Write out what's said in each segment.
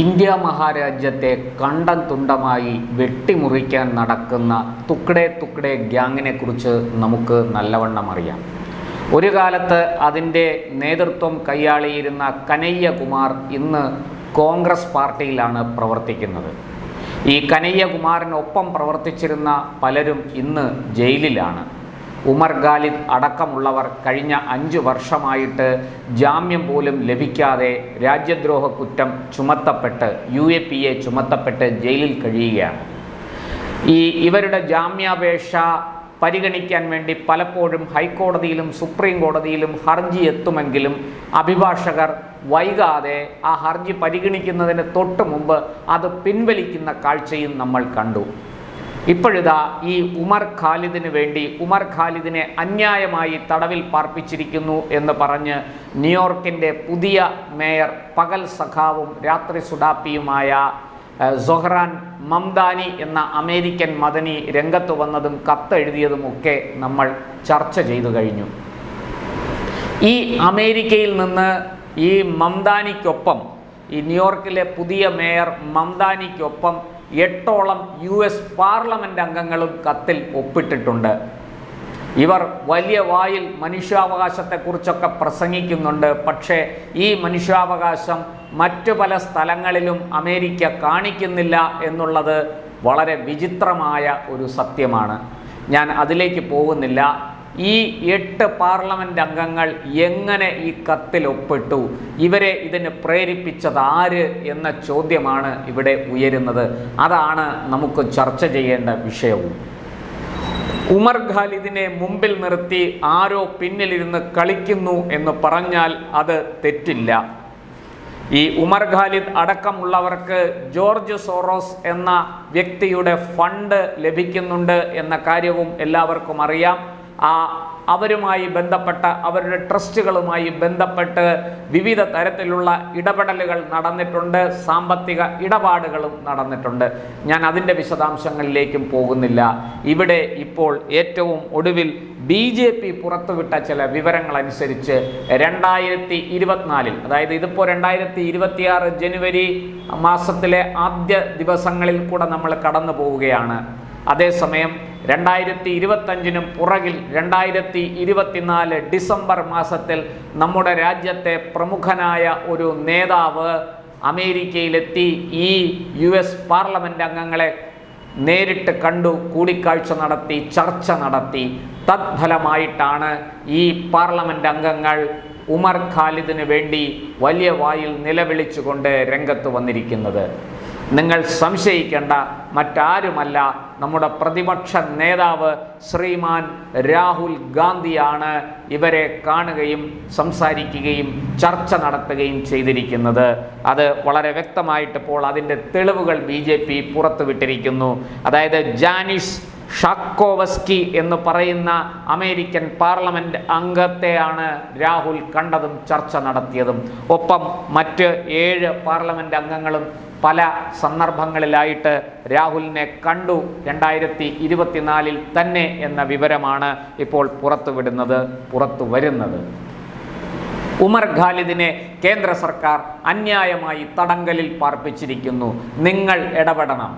India മഹാരാജ്യത്തെ കണ്ടം തുണ്ടമായി വെട്ടിമുറിക്കാൻ നടക്കുന്ന തുക്കടേ തുക്കടേ ഗ്യാങ്ങിനെ കുറിച്ച് നമുക്ക് നല്ലവണ്ണം അറിയാം. ഒരു കാലത്ത് അതിന്റെ നേതൃത്വം കൈയാളിയിരുന്ന കനയ്യകുമാർ ഇന്ന് കോൺഗ്രസ് പാർട്ടിയിലാണ് പ്രവർത്തിക്കുന്നത്. ഈ കനയ്യകുമാറിനൊപ്പം പ്രവർത്തിച്ചിരുന്ന പലരും ഇന്ന് ജയിലിലാണ്. ഉമർ ഖാലിദ് അടക്കമുള്ളവർ കഴിഞ്ഞ അഞ്ചു വർഷമായിട്ട് ജാമ്യം പോലും ലഭിക്കാതെ രാജ്യദ്രോഹ കുറ്റം ചുമത്തപ്പെട്ട് യു എ പി എ ചുമത്തപ്പെട്ട് ജയിലിൽ കഴിയുകയാണ്. ഈ ഇവരുടെ ജാമ്യാപേക്ഷ പരിഗണിക്കാൻ വേണ്ടി പലപ്പോഴും ഹൈക്കോടതിയിലും സുപ്രീം കോടതിയിലും ഹർജി എത്തുമെങ്കിലും അഭിഭാഷകർ വൈകാതെ ആ ഹർജി പരിഗണിക്കുന്നതിന് തൊട്ട് മുമ്പ് അത് പിൻവലിക്കുന്ന കാഴ്ചയും നമ്മൾ കണ്ടു. ഇപ്പോഴിതാ ഈ ഉമർ ഖാലിദിന് വേണ്ടി ഉമർ ഖാലിദിനെ അന്യായമായി തടവിൽ പാർപ്പിച്ചിരിക്കുന്നു എന്ന് പറഞ്ഞ് ന്യൂയോർക്കിന്റെ പുതിയ മേയർ പകൽ സഖാവും രാത്രി സുഡാപ്പിയുമായ സൊഹ്റാൻ മംദാനി എന്ന അമേരിക്കൻ മദനി രംഗത്ത് വന്നതും കത്തെഴുതിയതുമൊക്കെ നമ്മൾ ചർച്ച ചെയ്തു കഴിഞ്ഞു. ഈ അമേരിക്കയിൽ നിന്ന് ഈ മംദാനിക്കൊപ്പം ഈ ന്യൂയോർക്കിലെ പുതിയ മേയർ മംദാനിക്കൊപ്പം എട്ടോളം യു എസ് പാർലമെന്റ് അംഗങ്ങളും കത്തിൽ ഒപ്പിട്ടിട്ടുണ്ട്. ഇവർ വലിയ വായിൽ മനുഷ്യാവകാശത്തെക്കുറിച്ചൊക്കെ പ്രസംഗിക്കുന്നുണ്ട്. പക്ഷേ ഈ മനുഷ്യാവകാശം മറ്റു പല സ്ഥലങ്ങളിലും അമേരിക്ക കാണിക്കുന്നില്ല എന്നുള്ളത് വളരെ വിചിത്രമായ ഒരു സത്യമാണ്. ഞാൻ അതിലേക്ക് പോകുന്നില്ല. ഈ എട്ട് പാർലമെന്റ് അംഗങ്ങൾ എങ്ങനെ ഈ കത്തിൽ ഒപ്പിട്ടു? ഇവരെ ഇതിന് പ്രേരിപ്പിച്ചത് ആര് എന്ന ചോദ്യമാണ് ഇവിടെ ഉയരുന്നത്. അതാണ് നമുക്ക് ചർച്ച ചെയ്യേണ്ട വിഷയവും. ഉമർ ഖാലിദിനെ മുമ്പിൽ നിർത്തി ആരോ പിന്നിലിരുന്ന് കളിക്കുന്നു എന്ന് പറഞ്ഞാൽ അത് തെറ്റില്ല. ഈ ഉമർ ഖാലിദ് അടക്കമുള്ളവർക്ക് ജോർജ് സോറോസ് എന്ന വ്യക്തിയുടെ ഫണ്ട് ലഭിക്കുന്നുണ്ട് എന്ന കാര്യവും എല്ലാവർക്കും അറിയാം. ആ അവരുമായി ബന്ധപ്പെട്ട അവരുടെ ട്രസ്റ്റുകളുമായി ബന്ധപ്പെട്ട് വിവിധ തരത്തിലുള്ള ഇടപെടലുകൾ നടന്നിട്ടുണ്ട് സാമ്പത്തിക ഇടപാടുകളും നടന്നിട്ടുണ്ട്. ഞാൻ അതിന്റെ വിശദാംശങ്ങളിലേക്കും പോകുന്നില്ല. ഇവിടെ ഇപ്പോൾ ഏറ്റവും ഒടുവിൽ ബി ജെ പി പുറത്തുവിട്ട ചില വിവരങ്ങളനുസരിച്ച് രണ്ടായിരത്തി ഇരുപത്തിനാലിൽ അതായത് ഇതിപ്പോൾ രണ്ടായിരത്തി ഇരുപത്തിയാറ് ജനുവരി മാസത്തിലെ ആദ്യ ദിവസങ്ങളിൽ കൂടെ നമ്മൾ കടന്നു പോവുകയാണ് അതേസമയം രണ്ടായിരത്തി ഇരുപത്തഞ്ചിനും പുറകിൽ രണ്ടായിരത്തി ഇരുപത്തിനാല് ഡിസംബർ മാസത്തിൽ നമ്മുടെ രാജ്യത്തെ പ്രമുഖനായ ഒരു നേതാവ് അമേരിക്കയിലെത്തി. ഈ യു എസ് പാർലമെന്റ് അംഗങ്ങളെ നേരിട്ട് കണ്ടു കൂടിക്കാഴ്ച നടത്തി ചർച്ച നടത്തി. തത്ഫലമായിട്ടാണ് ഈ പാർലമെന്റ് അംഗങ്ങൾ ഉമർ ഖാലിദിന് വേണ്ടി വലിയ വായിൽ നിലവിളിച്ചുകൊണ്ട് രംഗത്ത് വന്നിരിക്കുന്നത്. നിങ്ങൾ സംശയിക്കേണ്ട മറ്റാരുമല്ല. നമ്മുടെ പ്രതിപക്ഷ നേതാവ് ശ്രീമാൻ രാഹുൽ ഗാന്ധിയാണ് ഇവരെ കാണുകയും സംസാരിക്കുകയും ചർച്ച നടത്തുകയും ചെയ്തിരിക്കുന്നത്. അത് വളരെ വ്യക്തമായിട്ട് ഇപ്പോൾ അതിന്റെ തെളിവുകൾ ബി ജെ പി പുറത്തുവിട്ടിരിക്കുന്നു. അതായത് ജാനിഷ് ഷാക്കോവസ്കി എന്ന് പറയുന്ന അമേരിക്കൻ പാർലമെന്റ് അംഗത്തെയാണ് രാഹുൽ കണ്ടതും ചർച്ച നടത്തിയതും. ഒപ്പം മറ്റ് ഏഴ് പാർലമെന്റ് അംഗങ്ങളും പല സന്ദർഭങ്ങളിലായിട്ട് രാഹുലിനെ കണ്ടു. രണ്ടായിരത്തി ഇരുപത്തിനാലിൽ തന്നെ എന്ന വിവരമാണ് ഇപ്പോൾ പുറത്തുവിടുന്നത് പുറത്തു വരുന്നത് ഉമർ ഖാലിദിനെ കേന്ദ്ര സർക്കാർ അന്യായമായി തടങ്കലിൽ പാർപ്പിച്ചിരിക്കുന്നു. നിങ്ങൾ ഇടപെടണം.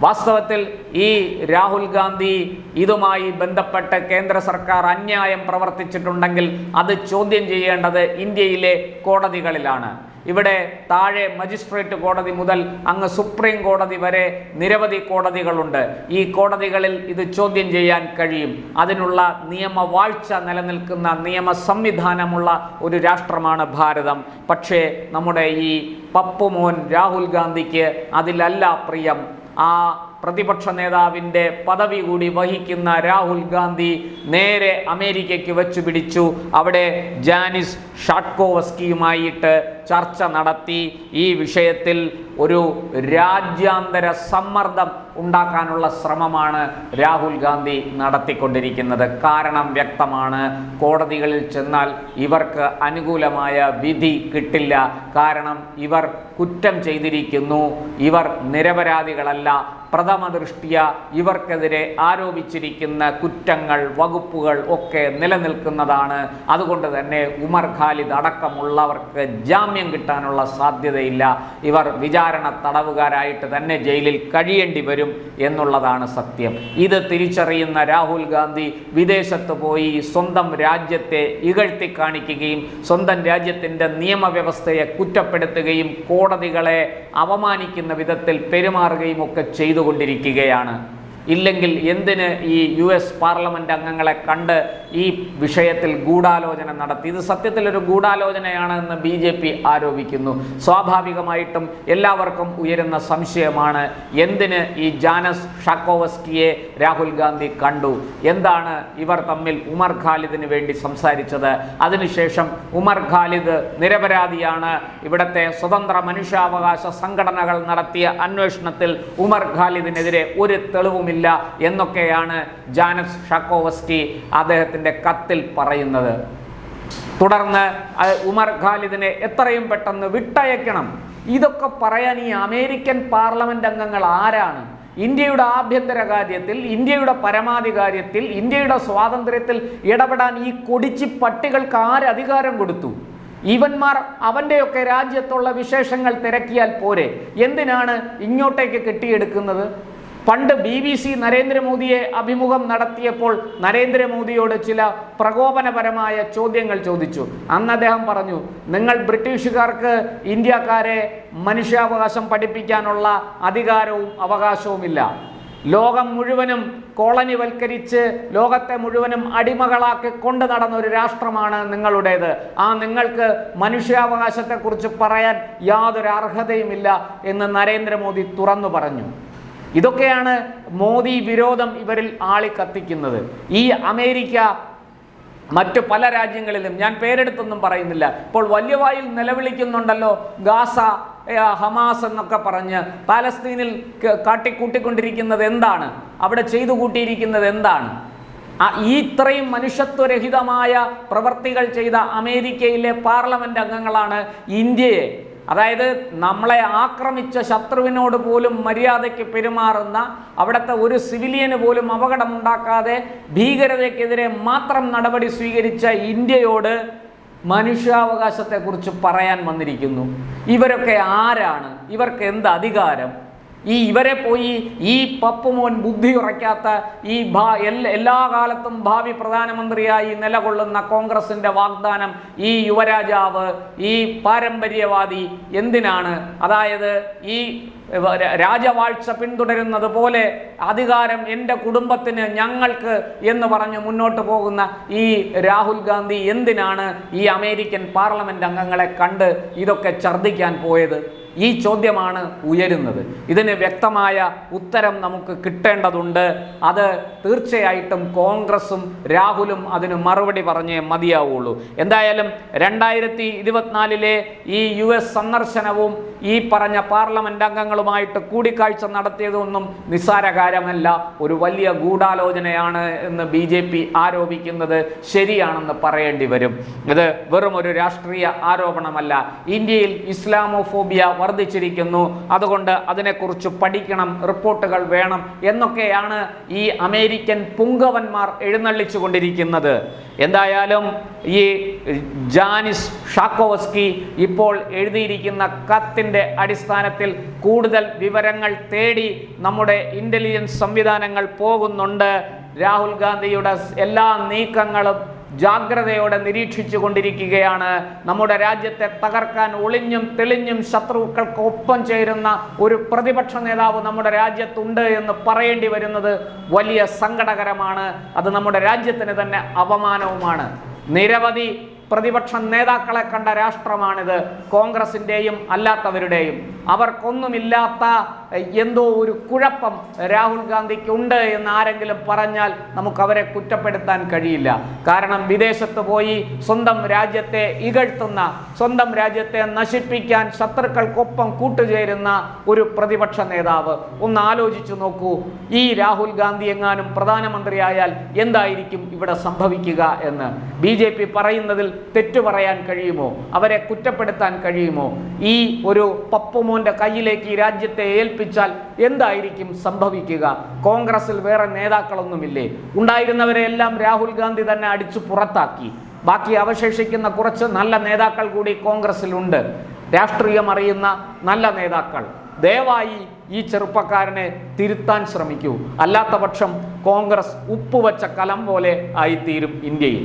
വാസ്തവത്തിൽ ഈ രാഹുൽ ഗാന്ധി ഇതുമായി ബന്ധപ്പെട്ട് കേന്ദ്ര സർക്കാർ അന്യായം പ്രവർത്തിച്ചിട്ടുണ്ടെങ്കിൽ അത് ചോദ്യം ചെയ്യേണ്ടത് ഇന്ത്യയിലെ കോടതികളിലാണ്. ഇവിടെ താഴെ മജിസ്ട്രേറ്റ് കോടതി മുതൽ അങ്ങ് സുപ്രീം കോടതി വരെ നിരവധി കോടതികളുണ്ട്. ഈ കോടതികളിൽ ഇത് ചോദ്യം ചെയ്യാൻ കഴിയും. അതിനുള്ള നിയമവാഴ്ച നിലനിൽക്കുന്ന നിയമ സംവിധാനമുള്ള ഒരു രാഷ്ട്രമാണ് ഭാരതം. പക്ഷേ നമ്മുടെ ഈ പപ്പുമോൻ രാഹുൽ ഗാന്ധിക്ക് അതിലല്ല പ്രിയം. ആ പ്രതിപക്ഷ നേതാവിന്റെ പദവി കൂടി വഹിക്കുന്ന രാഹുൽ ഗാന്ധി നേരെ അമേരിക്കയ്ക്ക് വെച്ചു പിടിച്ചു. അവിടെ ജാനിസ് ഷാട്കോവസ്കിയുമായിട്ട് ചർച്ച നടത്തി. ഈ വിഷയത്തിൽ ഒരു രാജ്യാന്തര സമ്മർദ്ദം ഉണ്ടാക്കാനുള്ള ശ്രമമാണ് രാഹുൽ ഗാന്ധി നടത്തിക്കൊണ്ടിരിക്കുന്നത്. കാരണം വ്യക്തമാണ് കോടതികളിൽ ചെന്നാൽ ഇവർക്ക് അനുകൂലമായ വിധി കിട്ടില്ല. കാരണം ഇവർ കുറ്റം ചെയ്തിരിക്കുന്നു. ഇവർ നിരപരാധികളല്ല. പ്രഥമ ദൃഷ്ടിയ ഇവർക്കെതിരെ ആരോപിച്ചിരിക്കുന്ന കുറ്റങ്ങൾ വകുപ്പുകൾ ഒക്കെ നിലനിൽക്കുന്നതാണ്. അതുകൊണ്ട് തന്നെ ഉമർ ഖാലിദ് അടക്കമുള്ളവർക്ക് ജാമ്യം കിട്ടാനുള്ള സാധ്യതയില്ല. ഇവർ വിചാരണ തടവുകാരായിട്ട് തന്നെ ജയിലിൽ കഴിയേണ്ടി വരും. എന്നുള്ളതാണ് സത്യം. ഇത് തിരിച്ചറിയുന്ന രാഹുൽ ഗാന്ധി വിദേശത്ത് പോയി സ്വന്തം രാജ്യത്തെ ഇകഴ്ത്തി കാണിക്കുകയും സ്വന്തം രാജ്യത്തിന്റെ നിയമവ്യവസ്ഥയെ കുറ്റപ്പെടുത്തുകയും കോടതികളെ അപമാനിക്കുന്ന വിധത്തിൽ പെരുമാറുകയും ഒക്കെ ചെയ്തുകൊണ്ടിരിക്കുകയാണ്. ഇല്ലെങ്കിൽ എന്തിന് ഈ യു എസ് പാർലമെന്റ് അംഗങ്ങളെ കണ്ട് ഈ വിഷയത്തിൽ ഗൂഢാലോചന നടത്തി? ഇത് സത്യത്തിൽ ഒരു ഗൂഢാലോചനയാണ് എന്ന് ബി ജെ പി ആരോപിക്കുന്നു. സ്വാഭാവികമായിട്ടും എല്ലാവർക്കും ഉയരുന്ന സംശയമാണ് എന്തിന് ഈ ജാനസ് ഷാക്കോവസ്കിയെ രാഹുൽ ഗാന്ധി കണ്ടു? എന്താണ് ഇവർ തമ്മിൽ ഉമർ ഖാലിദിന് വേണ്ടി സംസാരിച്ചത്? അതിനുശേഷം ഉമർ ഖാലിദ് നിരപരാധിയാണ്. ഇവിടത്തെ സ്വതന്ത്ര മനുഷ്യാവകാശ സംഘടനകൾ നടത്തിയ അന്വേഷണത്തിൽ ഉമർ ഖാലിദിനെതിരെ ഒരു തെളിവുമില്ല. എന്നൊക്കെയാണ് ജാനസ് ഷക്കോവസ്റ്റി അദ്ദേഹത്തിന്റെ കത്തിൽ പറയുന്നത്. തുടർന്ന് ഉമർ ഖാലിദിനെ എത്രയും പെട്ടെന്ന് വിട്ടയക്കണം. ഇതൊക്കെ പറയാൻ ഈ അമേരിക്കൻ പാർലമെന്റ് അംഗങ്ങൾ ആരാണ്? ഇന്ത്യയുടെ ആഭ്യന്തര കാര്യത്തിൽ ഇന്ത്യയുടെ പരമാധികാരത്തിൽ ഇന്ത്യയുടെ സ്വാതന്ത്ര്യത്തിൽ ഇടപെടാൻ ഈ കൊടിച്ചി പട്ടികൾക്ക് ആര് അധികാരം കൊടുത്തു? ഇവന്മാർ അവന്റെയൊക്കെ രാജ്യത്തുള്ള വിശേഷങ്ങൾ തിരക്കിയാൽ പോരെ. എന്തിനാണ് ഇങ്ങോട്ടേക്ക് കെട്ടിയെടുക്കുന്നത്? പണ്ട് ബി ബി സി നരേന്ദ്രമോദിയെ അഭിമുഖം നടത്തിയപ്പോൾ നരേന്ദ്രമോദിയോട് ചില പ്രകോപനപരമായ ചോദ്യങ്ങൾ ചോദിച്ചു. അന്ന് അദ്ദേഹം പറഞ്ഞു നിങ്ങൾ ബ്രിട്ടീഷുകാർക്ക് ഇന്ത്യക്കാരെ മനുഷ്യാവകാശം പഠിപ്പിക്കാനുള്ള അധികാരവും അവകാശവുമില്ല. ലോകം മുഴുവനും കോളനിവൽക്കരിച്ച് ലോകത്തെ മുഴുവനും അടിമകളാക്കി കൊണ്ടു നടന്ന ഒരു രാഷ്ട്രമാണ് നിങ്ങളുടേത്. ആ നിങ്ങൾക്ക് മനുഷ്യാവകാശത്തെക്കുറിച്ച് പറയാൻ യാതൊരു അർഹതയുമില്ല എന്ന് നരേന്ദ്രമോദി തുറന്നു പറഞ്ഞു. ഇതൊക്കെയാണ് മോദി വിരോധം ഇവരിൽ ആളി ആളിക്കത്തിക്കുന്നത് ഈ അമേരിക്ക മറ്റു പല രാജ്യങ്ങളിലും ഞാൻ പേരെടുത്തൊന്നും പറയുന്നില്ല ഇപ്പോൾ വലിയ വായിൽ നിലവിളിക്കുന്നുണ്ടല്ലോ ഗാസ ഹമാസ് എന്നൊക്കെ പറഞ്ഞ് പാലസ്തീനിൽ കാട്ടിക്കൂട്ടിക്കൊണ്ടിരിക്കുന്നത് എന്താണ്? അവിടെ ചെയ്തു കൂട്ടിയിരിക്കുന്നത് എന്താണ്? ഈ ഇത്രയും മനുഷ്യത്വരഹിതമായ പ്രവർത്തികൾ ചെയ്ത അമേരിക്കയിലെ പാർലമെന്റ് അംഗങ്ങളാണ് ഇന്ത്യയെ. അതായത് നമ്മളെ ആക്രമിച്ച ശത്രുവിനോട് പോലും മര്യാദയ്ക്ക് പെരുമാറുന്ന അവിടുത്തെ ഒരു സിവിലിയന് പോലും അപകടമുണ്ടാക്കാതെ ഭീകരതയ്ക്കെതിരെ മാത്രം നടപടി സ്വീകരിച്ച ഇന്ത്യയോട് മനുഷ്യാവകാശത്തെക്കുറിച്ച് പറയാൻ വന്നിരിക്കുന്നു. ഇവരൊക്കെ ആരാണ്? ഇവർക്ക് എന്ത് അധികാരം? ഈ ഇവരെ പോയി ഈ പപ്പുമോൻ ബുദ്ധി ഉറയ്ക്കാത്ത ഈ എല്ലാ കാലത്തും ഭാവി പ്രധാനമന്ത്രിയായി നിലകൊള്ളുന്ന കോൺഗ്രസിന്റെ വാഗ്ദാനം ഈ യുവരാജാവ് ഈ പാരമ്പര്യവാദി എന്തിനാണ്? അതായത് ഈ രാജവാഴ്ച പിന്തുടരുന്നത് പോലെ അധികാരം എന്റെ കുടുംബത്തിന് ഞങ്ങൾക്ക് എന്ന് പറഞ്ഞ് മുന്നോട്ട് പോകുന്ന ഈ രാഹുൽ ഗാന്ധി എന്തിനാണ് ഈ അമേരിക്കൻ പാർലമെന്റ് അംഗങ്ങളെ കണ്ട് ഇതൊക്കെ ഛർദ്ദിക്കാൻ പോയത്? ഈ ചോദ്യമാണ് ഉയരുന്നത്. ഇതിന് വ്യക്തമായ ഉത്തരം നമുക്ക് കിട്ടേണ്ടതുണ്ട്. അത് തീർച്ചയായിട്ടും കോൺഗ്രസും രാഹുലും അതിന് മറുപടി പറഞ്ഞേ മതിയാവുള്ളൂ. എന്തായാലും രണ്ടായിരത്തി ഇരുപത്തിനാലിലെ ഈ യു എസ് സന്ദർശനവും ഈ പറഞ്ഞ പാർലമെന്റ് അംഗങ്ങളുമായിട്ട് കൂടിക്കാഴ്ച നടത്തിയതൊന്നും നിസ്സാര കാര്യമല്ല ഒരു വലിയ ഗൂഢാലോചനയാണ് എന്ന് ബി ജെ പി ആരോപിക്കുന്നത് ശരിയാണെന്ന് പറയേണ്ടി വരും. ഇത് വെറും ഒരു രാഷ്ട്രീയ ആരോപണമല്ല. ഇന്ത്യയിൽ ഇസ്ലാമോഫോബിയ വർദ്ധിച്ചിരിക്കുന്നു. അതുകൊണ്ട് അതിനെക്കുറിച്ച് പഠിക്കണം റിപ്പോർട്ടുകൾ വേണം എന്നൊക്കെയാണ് ഈ അമേരിക്കൻ പുങ്കവന്മാർ എഴുന്നള്ളിച്ചു കൊണ്ടിരിക്കുന്നത് എന്തായാലും ഈ ജാനിസ് ഷാക്കോവസ്കി ഇപ്പോൾ എഴുതിയിരിക്കുന്ന കത്തിന്റെ അടിസ്ഥാനത്തിൽ കൂടുതൽ വിവരങ്ങൾ തേടി നമ്മുടെ ഇന്റലിജൻസ് സംവിധാനങ്ങൾ പോകുന്നുണ്ട്. രാഹുൽ ഗാന്ധിയുടെ എല്ലാ നീക്കങ്ങളും ജാഗ്രതയോടെ നിരീക്ഷിച്ചു കൊണ്ടിരിക്കുകയാണ്. നമ്മുടെ രാജ്യത്തെ തകർക്കാൻ ഒളിഞ്ഞും തെളിഞ്ഞും ശത്രുക്കൾക്ക് ഒപ്പം ചേരുന്ന ഒരു പ്രതിപക്ഷ നേതാവ് നമ്മുടെ രാജ്യത്തുണ്ട് എന്ന് പറയേണ്ടി വരുന്നത് വലിയ സങ്കടകരമാണ്. അത് നമ്മുടെ രാജ്യത്തിന് തന്നെ അപമാനവുമാണ്. നിരവധി പ്രതിപക്ഷ നേതാക്കളെ കണ്ട രാഷ്ട്രമാണിത്. കോൺഗ്രസിന്റെയും അല്ലാത്തവരുടെയും. അവർക്കൊന്നുമില്ലാത്ത എന്തോ ഒരു കുഴപ്പം രാഹുൽ ഗാന്ധിക്ക് ഉണ്ട് എന്ന് ആരെങ്കിലും പറഞ്ഞാൽ നമുക്ക് അവരെ കുറ്റപ്പെടുത്താൻ കഴിയില്ല. കാരണം വിദേശത്ത് പോയി സ്വന്തം രാജ്യത്തെ ഇകഴ്ത്തുന്ന സ്വന്തം രാജ്യത്തെ നശിപ്പിക്കാൻ ശത്രുക്കൾക്കൊപ്പം കൂട്ടുചേരുന്ന ഒരു പ്രതിപക്ഷ നേതാവ്. ഒന്ന് ആലോചിച്ചു നോക്കൂ ഈ രാഹുൽ ഗാന്ധി എങ്ങാനും പ്രധാനമന്ത്രിയായാൽ എന്തായിരിക്കും ഇവിടെ സംഭവിക്കുക എന്ന്? ബി ജെ പി പറയുന്നതിൽ തെറ്റു പറയാൻ കഴിയുമോ? അവരെ കുറ്റപ്പെടുത്താൻ കഴിയുമോ? ഈ ഒരു പപ്പുമോന്റെ കയ്യിലേക്ക് ഈ രാജ്യത്തെ ഏൽപ്പിച്ചാൽ എന്തായിരിക്കും സംഭവിക്കുക? കോൺഗ്രസിൽ വേറെ നേതാക്കളൊന്നുമില്ലേ? ഉണ്ടായിരുന്നവരെ എല്ലാം രാഹുൽ ഗാന്ധി തന്നെ അടിച്ചു പുറത്താക്കി. ബാക്കി അവശേഷിക്കുന്ന കുറച്ച് നല്ല നേതാക്കൾ കൂടി കോൺഗ്രസിലുണ്ട് രാഷ്ട്രീയം അറിയുന്ന നല്ല നേതാക്കൾ. ദയവായി ഈ ചെറുപ്പക്കാരനെ തിരുത്താൻ ശ്രമിക്കൂ. അല്ലാത്ത പക്ഷം കോൺഗ്രസ് ഉപ്പുവച്ച കലം പോലെ ആയിത്തീരും ഇന്ത്യയിൽ.